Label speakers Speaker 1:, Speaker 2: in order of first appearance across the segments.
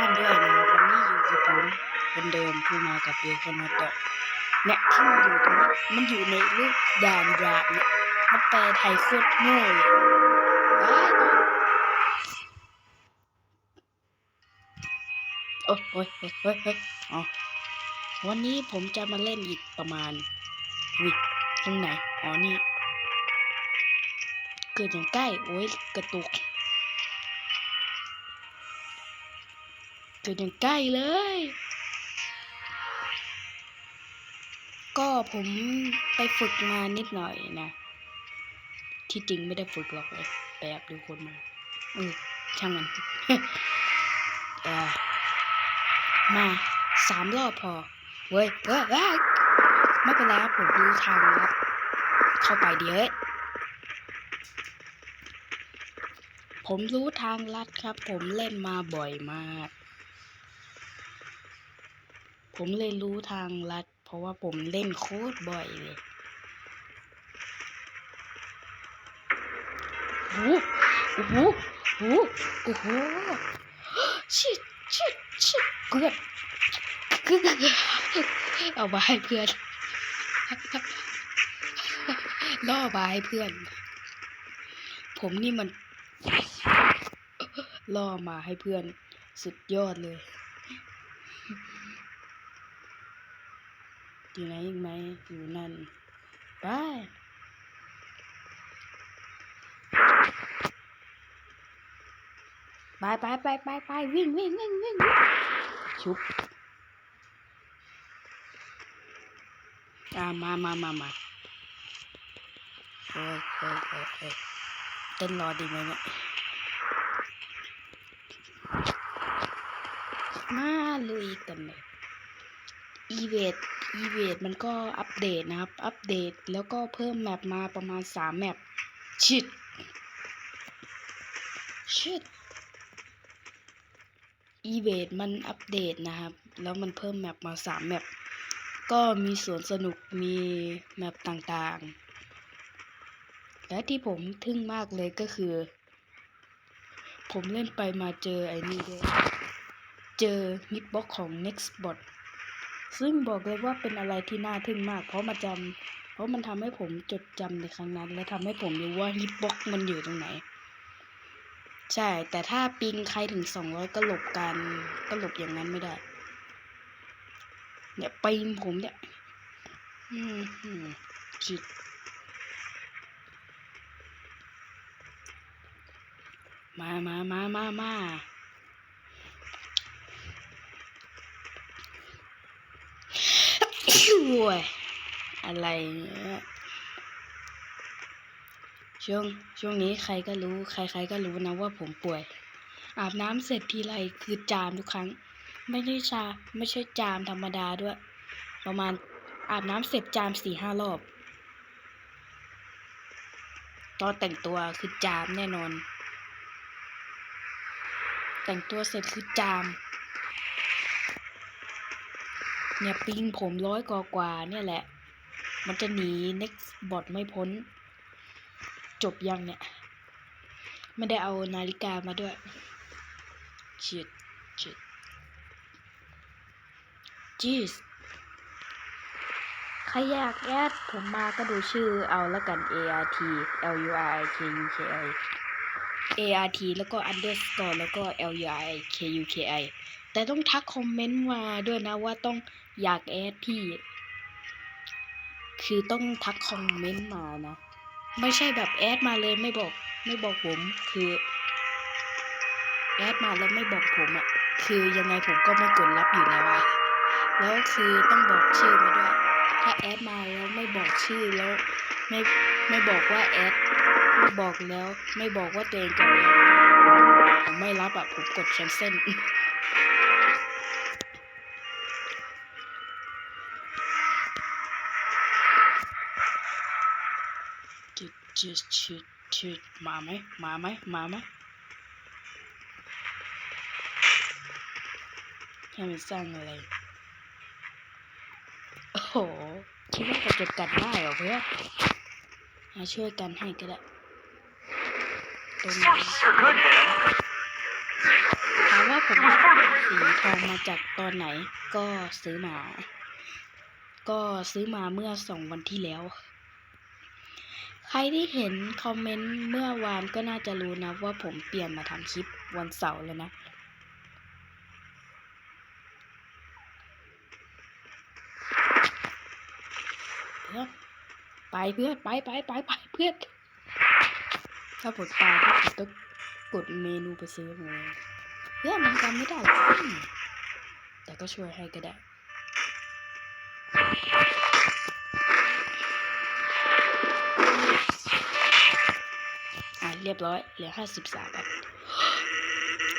Speaker 1: ท่านด้วยนะวันนี้อยู่กับผมคนเดิมผู้มากับเบคอนเตอร์เนี่ยที่มันอยู่ตรงนี้มันอยู่ในรูปด่านดราบเนี่ยมันแปลไทยโคตรโง่เลยว้ายโอ้ยโอ้ยเฮ้ยเฮ้ยเฮ้ยอ๋อวันนี้ผมจะมาเล่นอีกประมาณวิตรงไหน อ๋อนี่ เกิดอย่างใกล้ โอ้ยกระตุก เกิดอย่างใกล้เลย ก็ผมไปฝึกมานิดหน่อยนะ ที่จริงไม่ได้ฝึกหรอกเลยแปบดูคนมาเออช่างมันเออมาสามรอบพอ เว้ยเว้ยเว้ยไม่เป็นไรครับผมรู้ทางแล้ว เข้าไปเดี๋ยวเอ้ยผมรู้ทางลัดครับ ผมเล่นมาบ่อยมาก ผมเลยรู้ทางลัด เพราะว่าผมเล่นโคตรบ่อยเลยโอ้โหโอ้โหโอ้โหโอ้โหชิดชิดชิดเพื่อนเอามาให้เพื่อนล่อมาให้เพื่อน ผมนี่มันล่อมาให้เพื่อน สุดยอดเลย อยู่ไหนอีกไหมอยู่นั่นไปไปไปไปไปไปวิ่งวิ่งวิ่งวิ่งชุบอ่ามามามามาเฮ้ยเฮ้ยเฮ้ยเฮ้ยเต้นรอดีไหมเนี่ยมาลุยกันเลยอีเวท อีเวทมันก็อัปเดตนะครับ อัปเดตแล้วก็เพิ่มแมปมาประมาณสามแมปชิดชิดอีเวทมันอัปเดตนะครับ แล้วมันเพิ่มแมปมาสามแมปก็มีสวนสนุกมีแมปต่างๆ และที่ผมทึ่งมากเลยก็คือ ผมเล่นไปมาเจอไอ้นี่ด้วย เจอฮิตบ็อกของ Nextbot ซึ่งบอกเลยว่าเป็นอะไรที่น่าทึ่งมาก เพราะมันจำเพราะมันทำให้ผมจดจำในครั้งนั้น และทำให้ผมรู้ว่าฮิตบ็อกมันอยู่ตรงไหน ใช่ แต่ถ้าปิงใครถึงสองร้อยก็หลบกันก็หลบอย่างนั้นไม่ได้ เนี่ยปิงผมเนี่ย อืมอืมจิตมามามามามา โอ้ยอะไรเนี่ยช่วงช่วงนี้ใครก็รู้ ใคร ๆ ก็รู้นะว่าผมป่วย อาบน้ำเสร็จทีไรคือจามทุกครั้ง ไม่ใช่ชาไม่ใช่จามธรรมดาด้วย ประมาณอาบน้ำเสร็จจามสี่ห้ารอบ ตอนแต่งตัวคือจามแน่นอน แต่งตัวเสร็จคือจาม เนี่ยปิงผมร้อยกว่ากว่าเนี่ยแหละ มันจะหนี next bot ไม่พ้น จบยังเนี่ย ไม่ได้เอานาฬิกามาด้วยชิดชิดจีสใครอยากแอดผมมาก็ดูชื่อเอาแล้วกัน ART L U I K U K I ART แล้วก็ underscore แล้วก็ L U I K U K I แต่ต้องทักคอมเมนต์มาด้วยนะว่าต้องอยากแอดพี่ คือต้องทักคอมเมนต์มานะ ไม่ใช่แบบแอดมาเลยไม่บอก ไม่บอกผม คือแอดมาแล้วไม่บอกผมอะคือยังไงผมก็ไม่กดรับอยู่แล้วอะแล้วคือต้องบอกชื่อมาด้วย ถ้าแอดมาแล้วไม่บอกชื่อแล้วไม่ไม่บอกว่าแอดไม่บอกแล้ว ไม่บอกว่าตัวเองจะแอดผมไม่รับอะผมกด cancel จิตจิต ชิดชิดมาไหมมาไหมมาไหมให้มันสร้างอะไร โอ้โห คิดว่าจะกัดได้เหรอเพื่อนมาช่วยกันให้ก็ได้ตรงนี้
Speaker 2: You're good, man.
Speaker 1: ถามว่าผมสีทองมาจากตอนไหน ก็ซื้อมา ก็ซื้อมาเมื่อสองวันที่แล้ว ใครที่เห็นคอมเมนต์เมื่อวานก็น่าจะรู้นะว่าผมเปลี่ยนมาทำคลิปวันเสาร์แล้วนะเพื่อนไปเพื่อนไปไปไปไปเพื่อนถ้าผมตายก็ผมต้องกดเมนูไปซื้อมาเพื่อนมันจำไม่ได้ แต่ก็ช่วยให้ก็ได้ อะเรียบร้อยเหลือห้าสิบสามบาท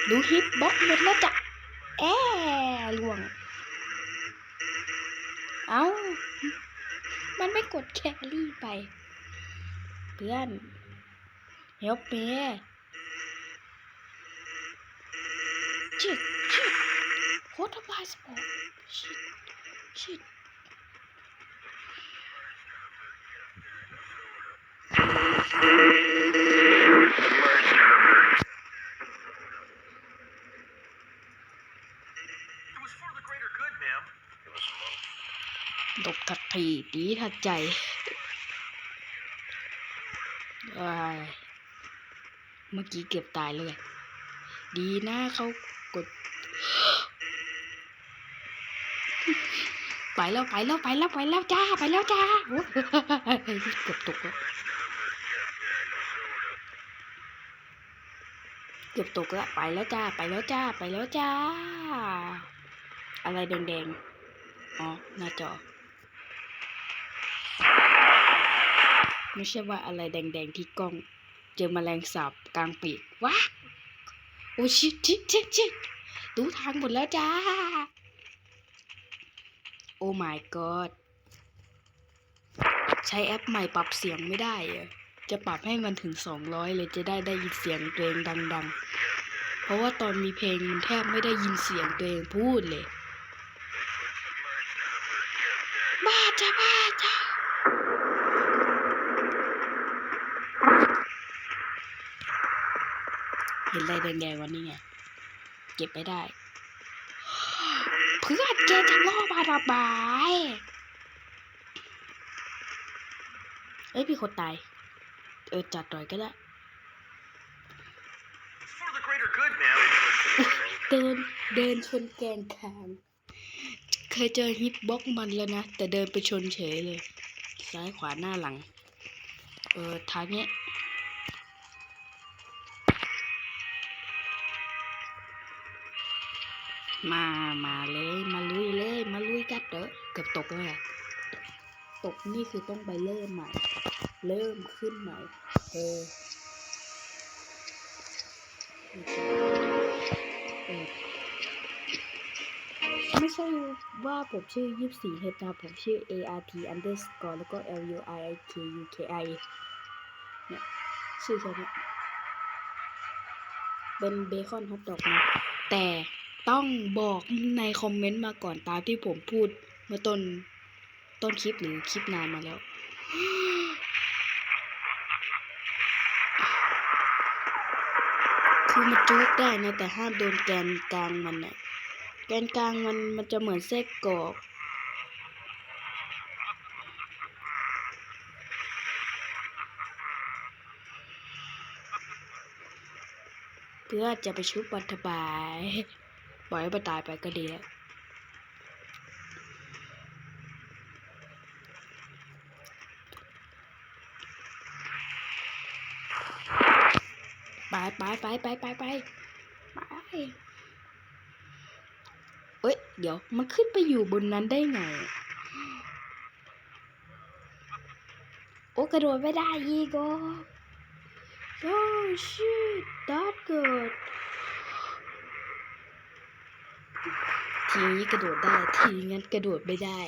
Speaker 1: ดูฮิปบ็อกหมดแล้วจ้ะแอ้ล่วง เอ้า มันไม่กดแครี่ไป เพื่อน help me shit shit what am I supposed shit shit
Speaker 2: It ma'am. It was
Speaker 1: ตกทัดทีดีทัดใจว้ยเมื่อกี้เกือบตายเลย ดีนะเขากด ไปแล้วไปแล้วไปแล้วไปแล้วจ้าไปแล้วจ้าเกือบตกแล้วเกือบตกแล้วไปแล้วจ้าไปแล้วจ้าไปแล้วจ้า อะไรแดงๆ อ๋อ หน้าจอ ไม่ใช่ว่าอะไรแดงๆที่กล้อง เจอแมลงสาบกลางปีกว้าโอ้ชิชิชิชิดูทางหมดแล้วจ้า โอ้ my god ใช้แอปใหม่ปรับเสียงไม่ได้เหรอจะปรับให้มันถึง 200 เลยจะได้ได้ยินเสียงตัวเองดัง ๆ เพราะว่าตอนมีเพลงมันแทบไม่ได้ยินเสียงตัวเองพูดเลย บ้า จ้าบ้าจ้าเห็นอะไรแดงๆวันนี้ไงเก็บไปได้ เพื่อนแกจะล่อมาระบายเอ้ยพี่คนตาย เออจัดหน่อยก็ได้
Speaker 2: It's for the greater good, ma'am.
Speaker 1: เดินเดินชนแกนคาง เคยเจอฮิตบ็อกมันแล้วนะ แต่เดินไปชนเฉยเลย ซ้ายขวาหน้าหลัง เออทางเนี้ยมา มาเลย มาลุยเลย มาลุยกัดเด้อเกือบตกแล้วอะตกนี่คือต้องไปเริ่มใหม่ เริ่มขึ้นใหม่เออ ใช่ว่าผมชื่อยี่สี่เฮตาผมชื่อ ART underscore แล้วก็ L U I K U K I เนี่ยชื่อแค่นี้เป็นเบคอนฮอทดอกนะแต่ต้องบอกในคอมเมนต์มาก่อนตามที่ผมพูดเมื่อต้นต้นคลิปหรือคลิปนานมาแล้ว คือมันจุกได้นะ แต่ห้ามโดนแกนกลางมันน่ะแกนกลางมันมันจะเหมือนเส้นกรอกเพื่อจะไปชุบบัตบายปล่อยให้มันตายไปก็ดีแล้วไปไปไปไปไปไปไป เดี๋ยวมันขึ้นไปอยู่บนนั้นได้ไง โอ้กระโดดไม่ได้อีกอะโอ้ shit that good ทีนี้กระโดดได้ทีงั้นกระโดดไม่ได้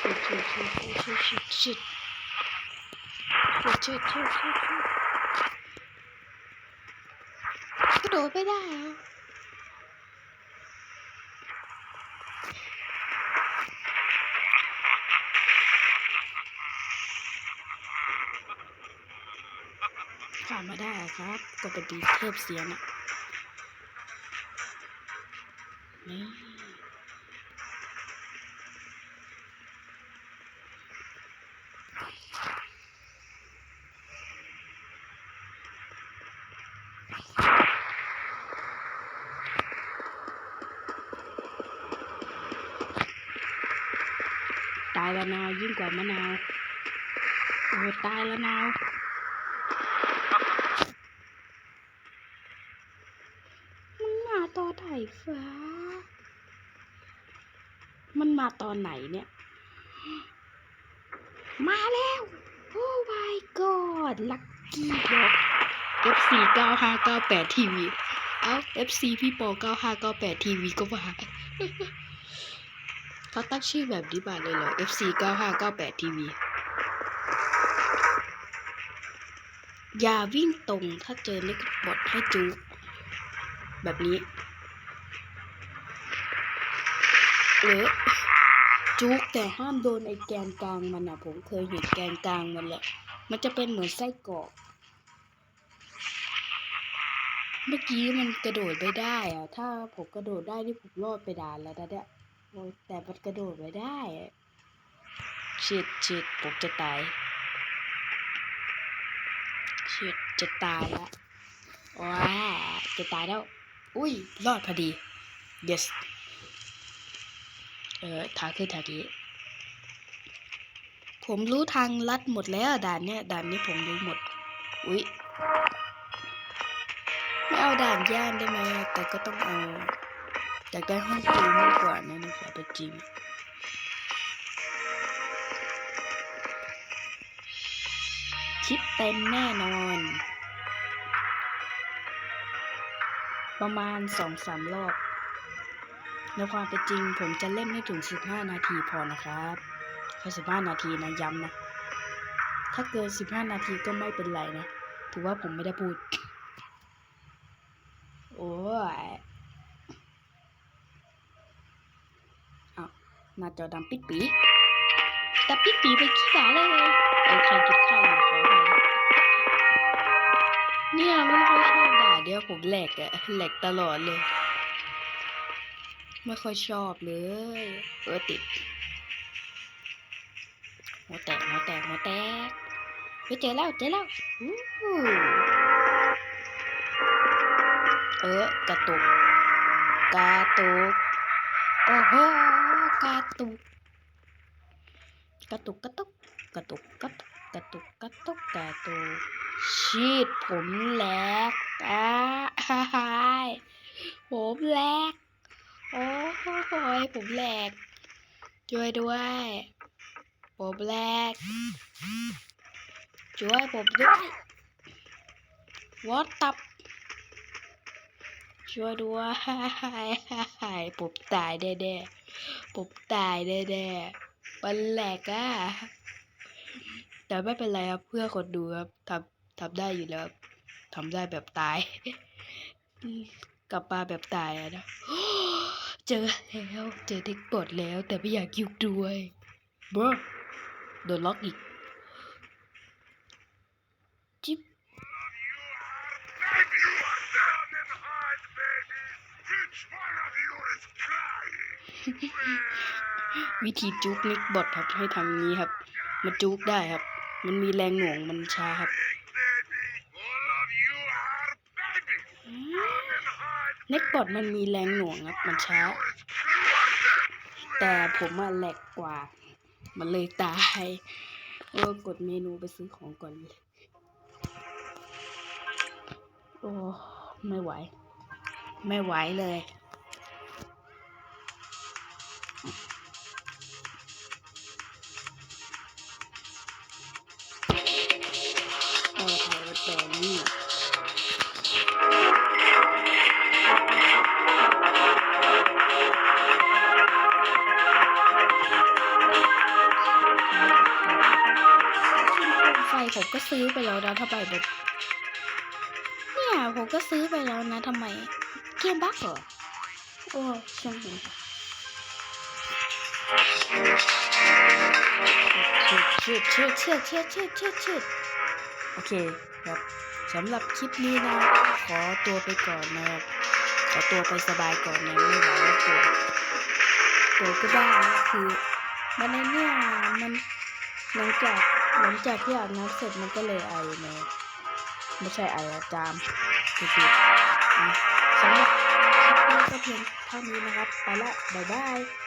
Speaker 1: shit shit shit shit shit shit shit shit กระ โดดไม่ได้เหรอนะครับ ก็เป็นดีเทพเสียงอะนี่ ยิ่งกว่ามะนาวโอ้ตายและนาวมันมาตอนไหนฟ้า มันมาตอนไหนเนี่ย มาแล้วโอ้ my god ลัคกี้บ็อก FC 9598 TV เอ้า FC พี่โป9598 TV ก็มา เขาตั้งชื่อแบบนี้มาเลยเหรอ FC 9598 TV อย่าวิ่งตรงถ้าเจอเล็กบอทให้จูกแบบนี้ หรือจุกแต่ห้ามโดนไอ้แกนกลางมันอะผมเคยเห็นแกนกลางมันแหละ มันจะเป็นเหมือนไส้กรอกเมื่อกี้มันกระโดดไม่ได้อะถ้าผมกระโดดได้นี่ผมรอดไปดานแล้วนะเนี่ย โอ้ยแต่มันกระโดดไม่ได้ชิดชิดผมจะตายชิดจะตายละว้าจะตายแล้ว อุ้ย รอดพอดี yes เออทางขึ้นทางนี้ผมรู้ทางลัดหมดแล้วด่านเนี้ยด่านนี้ผมรู้หมด อุ๊ยไม่เอาด่านย่านได้ไหมแต่ก็ต้องเอา อยากได้ห้องปูมากกว่านะในความเป็นจริงคิดเต็มแน่นอน ประมาณสองสามรอบในความเป็นจริงผมจะเล่นไม่ถึง 15 นาทีพอนะครับแค่15 นาทีนะย้ำนะ ถ้าเกิน 15 นาทีก็ไม่เป็นไรนะ ถือว่าผมไม่ได้พูด โอ้ยอ้าว หน้าจอดำปิดปีแต่ปิดปีไปขี้ขาเลยเออใครกินข้าวอยู่ขอไปเนี่ยไม่ค่อยชอบด่าเดี๋ยวผมแหลกอะแหลกตลอดเลย ไม่ค่อยชอบเลยเออติดหัวแตกหัวแตกหัวแตกไปเจอแล้วเจอแล้วเออกระตุกกระตุกโอ้โห กระตุก กระตุกกระตุกกระตุกกระตุกกระตุกกระตุกกระตุกชีดผมแหลกอ้าฮายผมแหลกโอ้ยผมแหลกช่วยด้วย ผมแหลกช่วยผมด้วยวอตตับช่วยด้วยผมตายแน่ ผมตายแน่ๆมันแหลกอะแต่ไม่เป็นไรครับเพื่อคนดูครับทำทำได้อยู่แล้วทำได้แบบตาย กลับมาแบบตายอะนะเจอแล้วเจอเด็กปลดแล้ว แต่ไม่อยากยุ่งด้วยบรโดนล็อกอีก วิธีจุกเล็กบอทครับให้ทำงี้ครับมันจุกได้ครับ มันมีแรงหน่วงมันช้าครับเน็กบอทมันมีแรงหน่วงครับ มันช้า แต่ผมมาแหลกกว่า มันเลยตายเออกดเมนูไปซื้อของก่อนโอ้ไม่ไหว ไม่ไหวเลย เออถ่ายรถแดงนี่ไฟผมก็ซื้อไปแล้วนะทำไมแบบเนี่ยผมก็ซื้อไปแล้วนะทำไม เกมบั๊กเหรอ โอ้ช่างมันชืดชืดชืดชืดชืดชืดชืดชืด โอเคครับสำหรับคลิปนี้นะ ขอตัวไปก่อนนะครับขอตัวไปสบายก่อนนะไม่ไหวแล้วปวดปวดก็ได้นะคือมันในเนี่ยมันหลังจากหลังจากที่อาบน้ำเสร็จมันก็เลยไอนะไม่ใช่ไออะจามผิดๆนะสำหรับคลิปนี้ก็เพียงเท่านี้นะครับ ไปละบ๊ายบาย